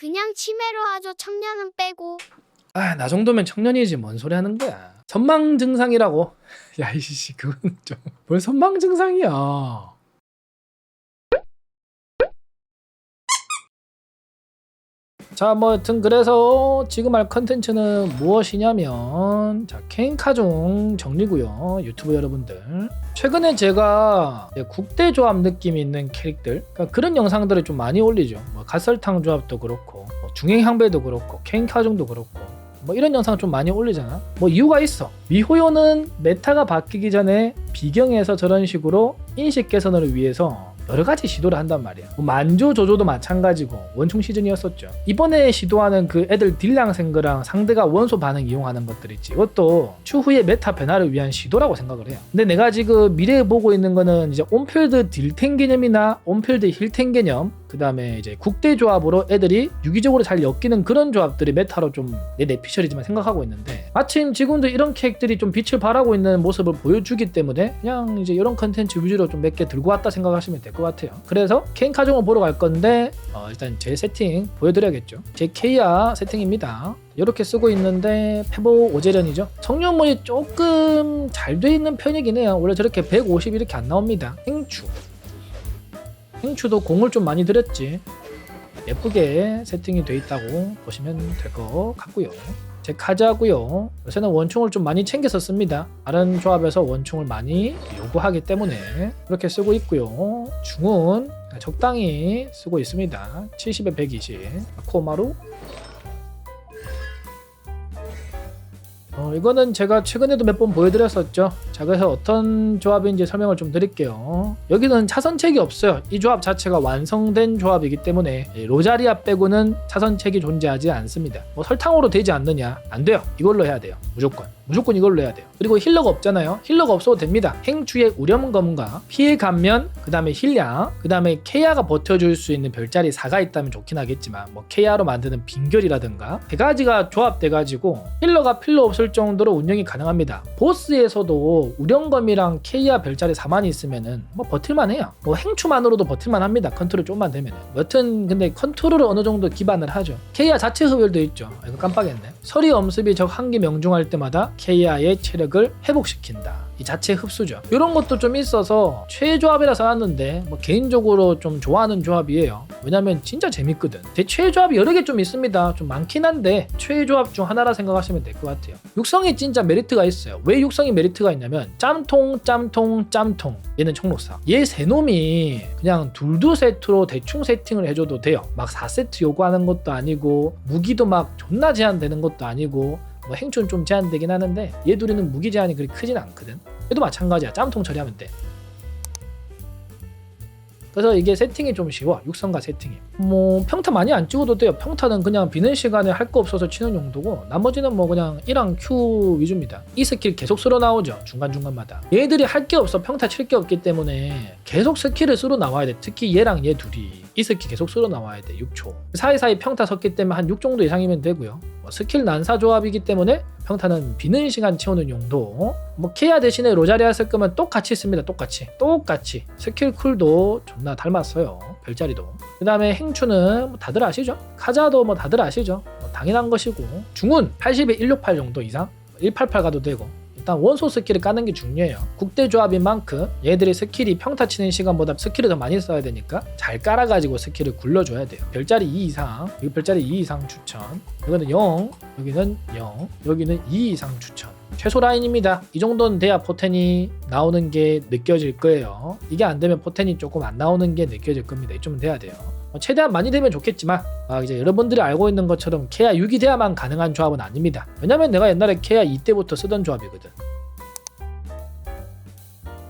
그냥 치매로 하죠. 청년은 빼고. 아, 나 정도면 청년이지 뭔 소리 하는 거야. 선망 증상이라고. 야, 이씨, 그건 좀. 뭘 선망 증상이야. 자, 뭐, 여튼 그래서 지금 할 컨텐츠는 무엇이냐면, 자, 케인카종 정리고요 유튜브 여러분들. 최근에 제가 국대 조합 느낌 있는 캐릭들, 그러니까 그런 영상들을 좀 많이 올리죠. 뭐, 갓설탕 조합도 그렇고, 뭐 중행향배도 그렇고, 케인카종도 그렇고, 뭐 이런 영상 좀 많이 올리잖아. 뭐 이유가 있어. 미호요는 메타가 바뀌기 전에 비경에서 저런 식으로 인식 개선을 위해서 여러 가지 시도를 한단 말이야. 뭐 만조 조조도 마찬가지고 원충 시즌이었었죠. 이번에 시도하는 그 애들 딜량 생그랑 상대가 원소 반응 이용하는 것들 있지. 이것도 추후의 메타 변화를 위한 시도라고 생각을 해요. 근데 내가 지금 미래에 보고 있는 거는 이제 온필드 딜탱 개념이나 온필드 힐탱 개념 그 다음에 이제 국대 조합으로 애들이 유기적으로 잘 엮이는 그런 조합들이 메타로 좀 내 내피셜이지만 생각하고 있는데 마침 지금도 이런 캐릭들이 좀 빛을 발하고 있는 모습을 보여주기 때문에 그냥 이제 이런 컨텐츠 위주로 좀 몇 개 들고 왔다 생각하시면 될 것 같아요. 그래서 케인 카종을 보러 갈 건데 어, 일단 제 세팅 보여드려야겠죠. 제 케이아 세팅입니다. 이렇게 쓰고 있는데 페보 오제련이죠. 성년물이 조금 잘 돼 있는 편이긴 해요. 원래 저렇게 150 이렇게 안 나옵니다. 행추 행추도 공을 좀 많이 들였지. 예쁘게 세팅이 돼 있다고 보시면 될 것 같고요. 제 카자고요. 요새는 원총을 좀 많이 챙겨 썼습니다. 다른 조합에서 원총을 많이 요구하기 때문에 그렇게 쓰고 있고요. 중은 적당히 쓰고 있습니다. 70에 120 코마루 어, 이거는 제가 최근에도 몇 번 보여드렸었죠. 자, 그래서 어떤 조합인지 설명을 좀 드릴게요. 여기는 차선책이 없어요. 이 조합 자체가 완성된 조합이기 때문에 이 로자리아 빼고는 차선책이 존재하지 않습니다. 뭐 설탕으로 되지 않느냐? 안 돼요. 이걸로 해야 돼요. 무조건. 무조건 이걸로 해야 돼요. 그리고 힐러가 없잖아요. 힐러가 없어도 됩니다. 행추의 우렴검과 피해 감면, 그 다음에 힐량, 그 다음에 케이아가 버텨줄 수 있는 별자리 4가 있다면 좋긴 하겠지만 뭐 케이아로 만드는 빙결이라든가 세 가지가 조합돼가지고 힐러가 필요 없을 정도로 운영이 가능합니다. 보스에서도 우렴검이랑 케이아 별자리 4만 있으면은 뭐 버틸만 해요. 뭐 행추만으로도 버틸만 합니다. 컨트롤 좀만 되면은. 여튼 근데 컨트롤을 어느 정도 기반을 하죠. 케이아 자체 흡혈도 있죠. 아, 이거 깜빡했네. 서리 엄습이 적한개 명중할 때마다 케이아의 체력을 회복시킨다. 이 자체 흡수죠. 이런 것도 좀 있어서 최조합이라 써놨는데 뭐 개인적으로 좀 좋아하는 조합이에요. 왜냐면 진짜 재밌거든. 제 최조합이 여러 개 좀 있습니다. 좀 많긴 한데 최조합 중 하나라 생각하시면 될 것 같아요. 육성이 진짜 메리트가 있어요. 왜 육성이 메리트가 있냐면 짬통 짬통 짬통 얘는 총록사. 얘 세 놈이 그냥 둘두 세트로 대충 세팅을 해줘도 돼요. 막 4세트 요구하는 것도 아니고 무기도 막 존나 제한되는 것도 아니고 뭐 행춘 좀 제한되긴 하는데 얘 둘이는 무기 제한이 그리 크진 않거든. 얘도 마찬가지야. 짬통 처리하면 돼. 그래서 이게 세팅이 좀 쉬워. 육성과 세팅이. 뭐 평타 많이 안 찍어도 돼요. 평타는 그냥 비는 시간에 할 거 없어서 치는 용도고 나머지는 뭐 그냥 1항 Q 위주입니다. 이 스킬 계속 쓸어 나오죠. 중간중간마다. 얘들이 할 게 없어. 평타 칠 게 없기 때문에 계속 스킬을 쓸어 나와야 돼. 특히 얘랑 얘 둘이 이 스킬 계속 쓸어 나와야 돼. 6초. 사이사이 평타 섰기 때문에 한 6 정도 이상이면 되고요. 뭐 스킬 난사 조합이기 때문에 평타는 비는 시간 채우는 용도. 뭐 케아 대신에 로자리아 쓸 거면 똑같이 씁니다. 똑같이. 똑같이. 스킬 쿨도 존나 닮았어요. 별자리도. 그 다음에 행추는 뭐 다들 아시죠? 카자도 뭐 다들 아시죠? 뭐 당연한 것이고. 중은 80에 168 정도 이상. 188 가도 되고. 일단 원소 스킬을 까는 게 중요해요. 국대 조합인 만큼 얘들이 스킬이 평타 치는 시간보다 스킬을 더 많이 써야 되니까 잘 깔아가지고 스킬을 굴려줘야 돼요. 별자리 2 이상, 여기 별자리 2 이상 추천. 이거는 0, 여기는 0, 여기는 2 이상 추천. 최소 라인입니다. 이 정도는 돼야 포텐이 나오는 게 느껴질 거예요. 이게 안 되면 포텐이 조금 안 나오는 게 느껴질 겁니다. 이쯤은 돼야 돼요. 뭐 최대한 많이 되면 좋겠지만 아, 이제 여러분들이 알고 있는 것처럼 케아 6이 돼야만 가능한 조합은 아닙니다. 왜냐면 내가 옛날에 케아 2 때부터 쓰던 조합이거든.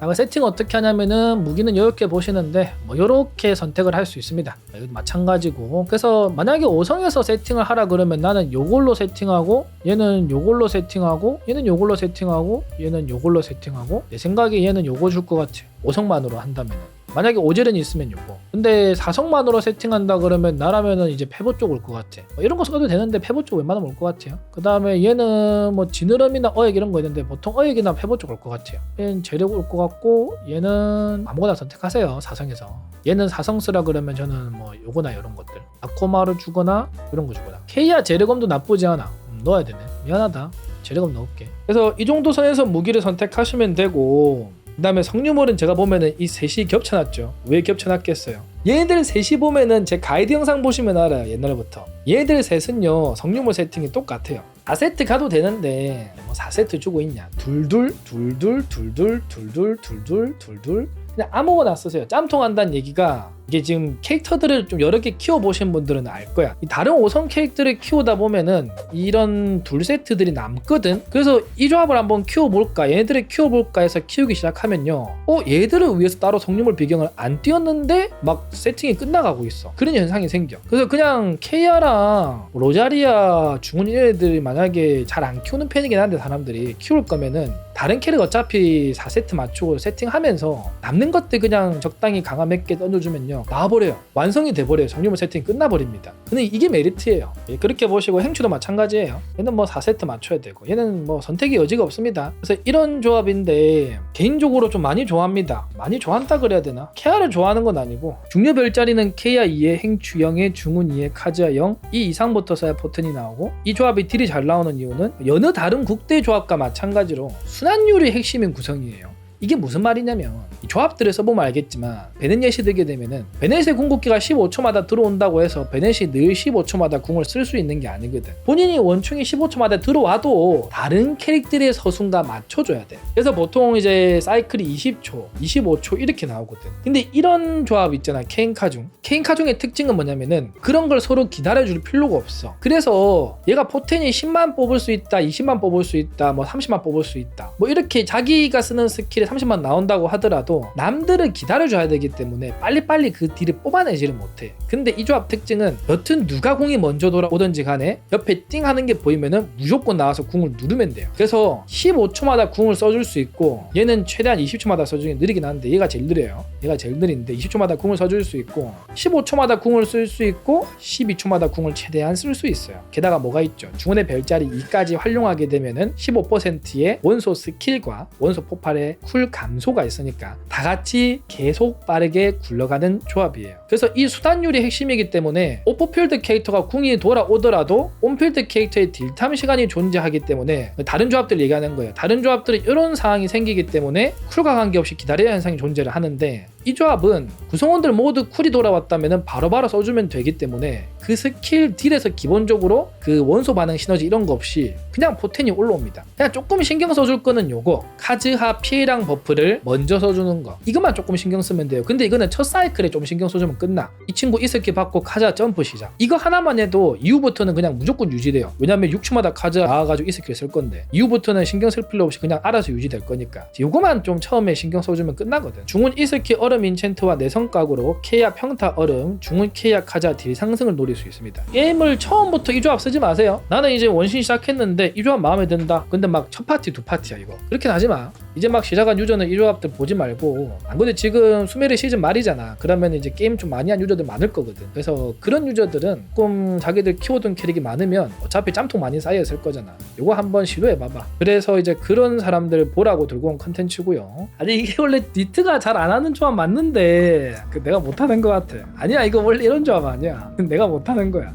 아, 그 세팅 어떻게 하냐면은 무기는 이렇게 보시는데 뭐 이렇게 선택을 할 수 있습니다. 이것도 마찬가지고 그래서 만약에 5성에서 세팅을 하라 그러면 나는 요걸로 세팅하고 얘는 요걸로 세팅하고 얘는 요걸로 세팅하고 얘는 요걸로 세팅하고 내 생각에 얘는 요거 줄 것 같아. 5성만으로 한다면은 만약에 오젤렌이 있으면 요거. 근데 사성만으로 세팅한다 그러면 나라면은 이제 페보 쪽 올 것 같아. 뭐 이런 거 써도 되는데 페보 쪽 웬만하면 올 것 같아요. 그 다음에 얘는 뭐 지느러미나 어획 이런 거 있는데 보통 어획이나 페보 쪽 올 것 같아요. 얘는 재력 올 것 같고 얘는 아무거나 선택하세요 사성에서. 얘는 사성 쓰라 그러면 저는 뭐 요거나 이런 것들. 아코마를 주거나 이런 거 주거나. 케이아 재력검도 나쁘지 않아. 음, 넣어야 되네. 미안하다. 재력검 넣을게. 그래서 이 정도 선에서 무기를 선택하시면 되고 그 다음에 성유물은 제가 보면은 이 셋이 겹쳐놨죠. 왜 겹쳐놨겠어요? 얘네들 셋이 보면은 제 가이드 영상 보시면 알아요 옛날부터. 얘네들 셋은요 성유물 세팅이 똑같아요. 4세트 가도 되는데 뭐 4세트 주고 있냐? 둘둘 둘둘 둘둘 둘둘 둘둘 둘둘 그냥 아무거나 쓰세요 짬통 한다는 얘기가 이게 지금 캐릭터들을 좀 여러 개 키워보신 분들은 알 거야. 이 다른 5성 캐릭터를 키우다 보면은 이런 둘 세트들이 남거든. 그래서 이 조합을 한번 키워볼까, 얘네들을 키워볼까 해서 키우기 시작하면요. 어, 얘들을 위해서 따로 성룡물 비경을 안 띄웠는데 막 세팅이 끝나가고 있어. 그런 현상이 생겨. 그래서 그냥 케이아랑 로자리아 중훈 얘네들이 만약에 잘 안 키우는 편이긴 한데 사람들이 키울 거면은 다른 캐릭 어차피 4세트 맞추고 세팅하면서 남는 것들 그냥 적당히 몇개 던져주면요. 나와버려요. 완성이 돼버려요. 정리물 세팅이 끝나버립니다. 근데 이게 메리트예요. 예, 그렇게 보시고 행추도 마찬가지예요. 얘는 뭐 4세트 맞춰야 되고 얘는 뭐 선택의 여지가 없습니다. 그래서 이런 조합인데 개인적으로 좀 많이 좋아합니다. 많이 좋아한다 그래야 되나? 케아를 좋아하는 건 아니고 중요 별자리는 케이아 2에 행추 0에 중훈 2에 카즈아 0 이 이상부터 써야 포텐이 나오고 이 조합이 딜이 잘 나오는 이유는 여느 다른 국대 조합과 마찬가지로 순 환율이 핵심인 구성이에요 이게 무슨 말이냐면 이 조합들을 써보면 알겠지만 베넷 예시 들게 되면은 베넷의 궁극기가 15초마다 들어온다고 해서 베넷이 늘 15초마다 궁을 쓸 수 있는 게 아니거든. 본인이 원충이 15초마다 들어와도 다른 캐릭들의 서순과 맞춰줘야 돼. 그래서 보통 이제 사이클이 20초 25초 이렇게 나오거든. 근데 이런 조합 있잖아 케인카중. 케인카중의 특징은 뭐냐면은 그런 걸 서로 기다려줄 필요가 없어. 그래서 얘가 포텐이 10만 뽑을 수 있다 20만 뽑을 수 있다 뭐 30만 뽑을 수 있다 뭐 이렇게 자기가 쓰는 스킬에 30만 나온다고 하더라도 남들을 기다려줘야 되기 때문에 빨리빨리 그 딜을 뽑아내지를 못해. 근데 이 조합 특징은 여튼 누가 공이 먼저 돌아오든지 간에 옆에 띵 하는 게 보이면은 무조건 나와서 궁을 누르면 돼요. 그래서 15초마다 궁을 써줄 수 있고 얘는 최대한 20초마다 써주기 느리긴 한데 얘가 제일 느려요. 얘가 제일 느린데 20초마다 궁을 써줄 수 있고 15초마다 궁을 쓸 수 있고 12초마다 궁을 최대한 쓸 수 있어요. 게다가 뭐가 있죠? 중원의 별자리 2까지 활용하게 되면은 15%의 원소 스킬과 원소 폭발의 쿨 감소가 있으니까 다 같이 계속 빠르게 굴러가는 조합이에요. 그래서 이 수단율이 핵심이기 때문에 오프필드 캐릭터가 궁이 돌아오더라도 온필드 캐릭터의 딜탐 시간이 존재하기 때문에 다른 조합들 얘기하는 거예요. 다른 조합들은 이런 상황이 생기기 때문에 쿨과 관계없이 기다려야 현상이 존재를 하는데 이 조합은 구성원들 모두 쿨이 돌아왔다면 바로바로 써주면 되기 때문에 그 스킬 딜에서 기본적으로 그 원소 반응 시너지 이런 거 없이 그냥 포텐이 올라옵니다. 그냥 조금 신경 써줄 거는 요거 카즈하 피해량 버프를 먼저 써주는 거 이것만 조금 신경 쓰면 돼요. 근데 이거는 첫 사이클에 좀 신경 써주면 끝나. 이 친구 이 스킬 받고 카즈하 점프 시작. 이거 하나만 해도 이후부터는 그냥 무조건 유지돼요. 왜냐면 6초마다 카즈하 나와가지고 이 스킬 쓸 건데 이후부터는 신경 쓸 필요 없이 그냥 알아서 유지될 거니까 요거만 좀 처음에 신경 써주면 끝나거든. 중은 이 스킬 얼음 인챈트와 내성각으로 케야 평타 얼음, 중은 케야 카자 딜 상승을 노릴 수 있습니다. 게임을 처음부터 이 조합 쓰지 마세요. 나는 이제 원신 시작했는데 이 조합 마음에 든다. 근데 막 첫 파티 두 파티야 이거. 그렇게는 하지 마. 이제 막 시작한 유저는 이 조합들 보지 말고 안 그래도 지금 수메르 시즌 말이잖아. 그러면 이제 게임 좀 많이 한 유저들 많을 거거든. 그래서 그런 유저들은 조금 자기들 키워둔 캐릭이 많으면 어차피 짬통 많이 쌓여 있을 거잖아. 요거 한번 시도해 봐봐. 그래서 이제 그런 사람들 보라고 들고 온 컨텐츠고요. 아니 이게 원래 니트가 잘 안 하는 조합 맞는데 그 내가 못하는 것 같아. 아니야 이거 원래 이런 조합 아니야. 내가 못하는 거야.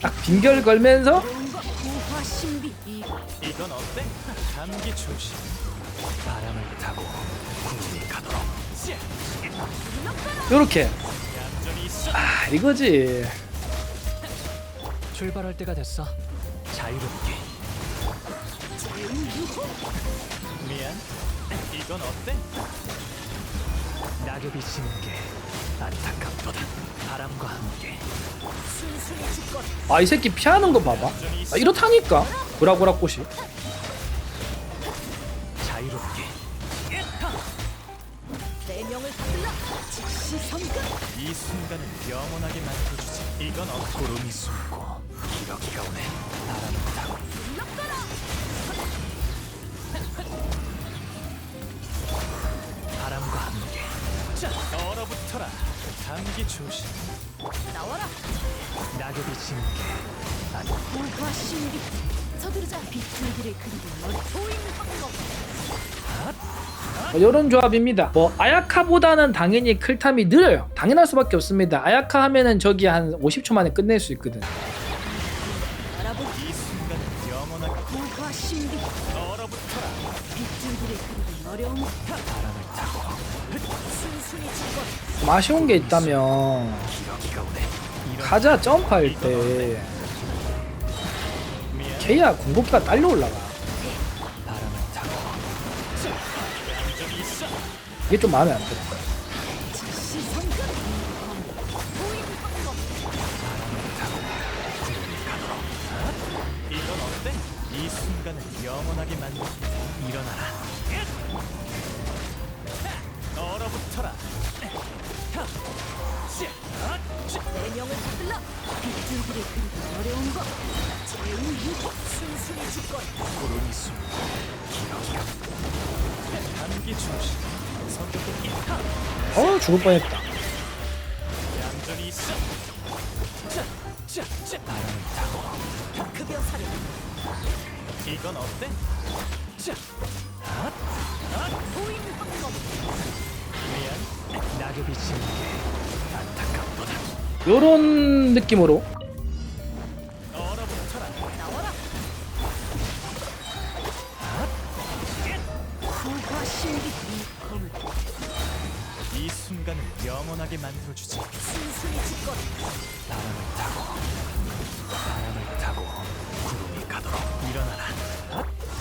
딱 빙결 걸면서 우화 신비 이 이건 어때? 감기 조심. 바람을 타고 궁이 가도록. 요렇게 얌전히 있어. 아 이거지. 출발할 때가 됐어. 자유롭게. 미안. 이건 어때? 낙엽이 지는 게 안타깝도다. 바람과 함께 순순히 죽거라 아이 새끼 피하는 거 봐봐. 아, 이렇다니까. 보라보라 꽃이. 자유롭게. 내 명을 받들라 즉시 성급 이 순간을 영원하게 만들어주지. 이건 어 구름이 숨고 기러기가 오네. 바람을 타고 자, 얼어붙어라. 감기 조심. 나와라 낙엽이 지는 게 아니 고화 신비 서두르자 빗줄기를 그리고 널 보이는 방법 뭐 이런 조합입니다. 뭐 아야카보다는 당연히 클탐이 느려요. 당연할 수밖에 없습니다. 아야카 하면은 저기 한 50초 만에 끝낼 수 있거든. 좀 아쉬운 게 있다면 가자 점프할 때. 케이야 궁극기가 딸려 올라가. 이게 좀 마음에 안 들어. 이 순간을 영원하게 만들 일어나라. 성격이 어 죽을 뻔했다. 이건 어때? 요런 느낌으로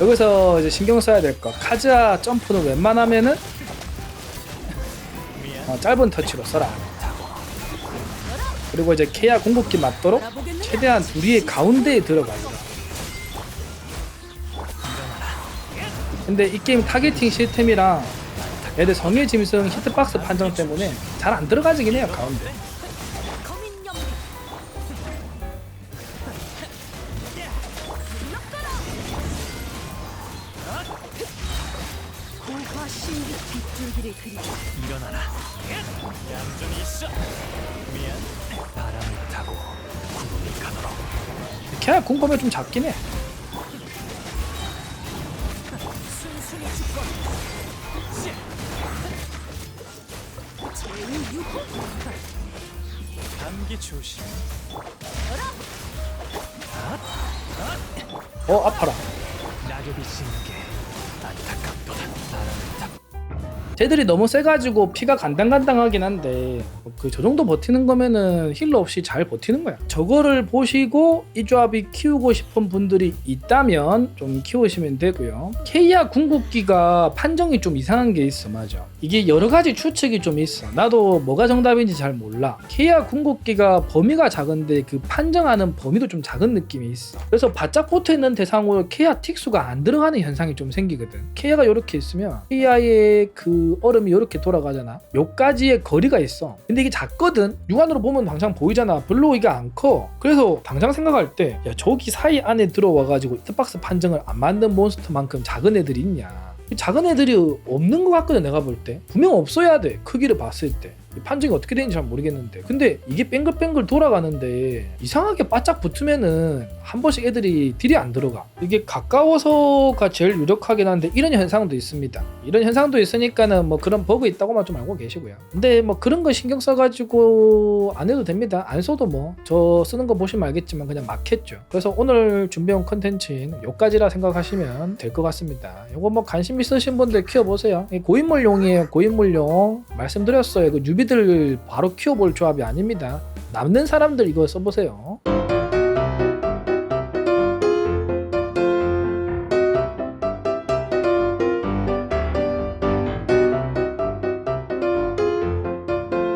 여기서 이제 신경 써야 될 거. 카즈아 점프는 웬만하면은. 어, 짧은 터치로 써라. 그리고 이제 케이아 궁극기 맞도록 최대한 둘이의 가운데에 들어가죠. 근데 이 게임 타겟팅 시스템이랑 애들 성의 짐승 히트박스 판정 때문에 잘 안 들어가지긴 해요 가운데. 고화 신비 빗줄기를 그리고 일어나라. 얌전히 있어. 미안. 바람을 타고 구름이 가도록 궁 보면 좀 작긴 해. 순순히 죽거라 제우 유호 감기 조심. 어 아파라. 낙엽이 지는 게 쟤들이 너무 세가지고 피가 간당간당하긴 한데 그 저 정도 버티는 거면은 힐러 없이 잘 버티는 거야. 저거를 보시고 이 조합이 키우고 싶은 분들이 있다면 좀 키우시면 되고요. 케이아 궁극기가 판정이 좀 이상한 게 있어, 맞아. 이게 여러 가지 추측이 좀 있어. 나도 뭐가 정답인지 잘 몰라. 케이아 궁극기가 범위가 작은데 그 판정하는 범위도 좀 작은 느낌이 있어. 그래서 바짝 붙어 있는 대상으로 케이아 틱수가 안 들어가는 현상이 좀 생기거든. 케이아가 이렇게 있으면 케이아의 그 얼음이 이렇게 돌아가잖아. 요까지의 거리가 있어. 근데 이게 작거든. 육안으로 보면 당장 보이잖아. 별로 이게 안 커. 그래서 당장 생각할 때, 야 저기 사이 안에 들어와가지고 히트박스 판정을 안 만든 몬스터만큼 작은 애들이 있냐. 작은 애들이 없는 것 같거든 내가 볼 때. 분명 없어야 돼. 크기를 봤을 때. 이 판정이 어떻게 되는지 잘 모르겠는데. 근데 이게 뱅글뱅글 돌아가는데 이상하게 바짝 붙으면은 한 번씩 애들이 딜이 안 들어가. 이게 가까워서가 제일 유력하긴 한데 이런 현상도 있습니다. 이런 현상도 있으니까는 뭐 그런 버그 있다고만 좀 알고 계시고요. 근데 뭐 그런 거 신경 써가지고 안 해도 됩니다. 안 써도 뭐 저 쓰는 거 보시면 알겠지만 그냥 막했죠. 그래서 오늘 준비한 컨텐츠는 요까지라 생각하시면 될 것 같습니다. 요거 뭐 관심 있으신 분들 키워보세요. 이 고인물용이에요 고인물용. 말씀드렸어요. 그 뉴비 들 바로 키워볼 조합이 아닙니다. 남는 사람들 이거 써보세요